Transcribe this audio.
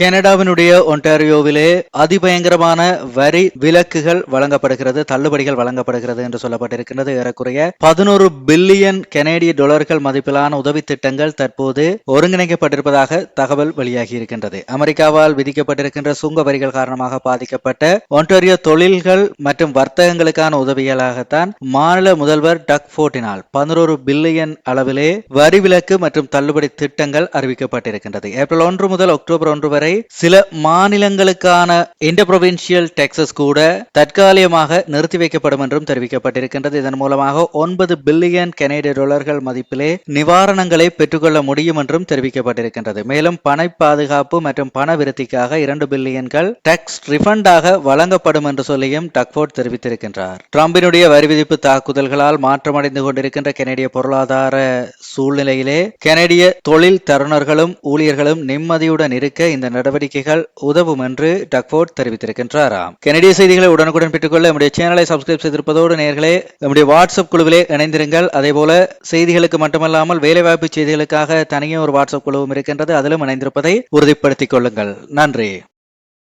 கனடாவினுடைய ஒன்டாரியோவிலே அதிபயங்கரமான வரி விலக்குகள் வழங்கப்படுகிறது தள்ளுபடிகள் வழங்கப்படுகிறது என்று சொல்லப்பட்டிருக்கின்றது. ஏறக்குறைய பதினோரு பில்லியன் கனேடிய டாலர்கள் மதிப்பிலான உதவி திட்டங்கள் தற்போது ஒருங்கிணைக்கப்பட்டிருப்பதாக தகவல் வெளியாகி இருக்கின்றது அமெரிக்காவால் விதிக்கப்பட்டிருக்கின்ற சுங்க வரிகள் காரணமாக பாதிக்கப்பட்ட ஒன்டாரியோ தொழில்கள் மற்றும் வர்த்தகங்களுக்கான உதவிகளாகத்தான் மாநில முதல்வர் டக் போர்டினால் பதினோரு பில்லியன் அளவிலே வரி விலக்கு மற்றும் தள்ளுபடி திட்டங்கள் அறிவிக்கப்பட்டிருக்கின்றது. ஏப்ரல் ஒன்று முதல் அக்டோபர் ஒன்று வரை சில மாநிலங்களுக்கான இன்டர் புரொவின்சியல் டெக்ஸஸ் கூட தற்காலிகமாக நிறுத்தி வைக்கப்படும் என்றும் தெரிவிக்கப்பட்டிருக்கின்றது. இதன் மூலமாக ஒன்பது பில்லியன் கனேடிய டாலர்கள் மதிப்பிலே நிவாரணங்களை பெற்றுக்கொள்ள முடியும் என்றும் தெரிவிக்கப்பட்டிருக்கின்றது. மேலும் பண பாதுகாப்பு மற்றும் பண விருத்திக்காக இரண்டு பில்லியன்கள் டாக்ஸ் ரிஃபண்டாக வழங்கப்படும் என்று சொல்லியும் டக்ஃபோர்ட் தெரிவித்திருக்கின்றார். டிரம்பினுடைய வரி விதிப்பு தாக்குதல்களால் மாற்றமடைந்து கொண்டிருக்கின்ற கனேடிய பொருளாதார சூழ்நிலையிலே கனேடிய தொழில் தருணர்களும் ஊழியர்களும் நிம்மதியுடன் இருக்க இந்த நடவடிக்கைகள் உதவும் என்று டக்ஃபோர்ட் தெரிவித்திருக்கின்றாராம். கெனடிய செய்திகளை உடனுக்குடன் பெற்றுக்கொள்ள நம்முடைய சேனலை சப்ஸ்கிரைப் செய்திருப்பதோடு நேர்களே நம்முடைய வாட்ஸ்அப் குழுவிலே இணைந்திருங்கள். அதே போல செய்திகளுக்கு மட்டுமல்லாமல் வேலைவாய்ப்பு செய்திகளுக்காக தனியே ஒரு வாட்ஸ்அப் குழுவும் இருக்கின்றது. அதிலும் இணைந்திருப்பதை உறுதிப்படுத்திக் கொள்ளுங்கள். நன்றி.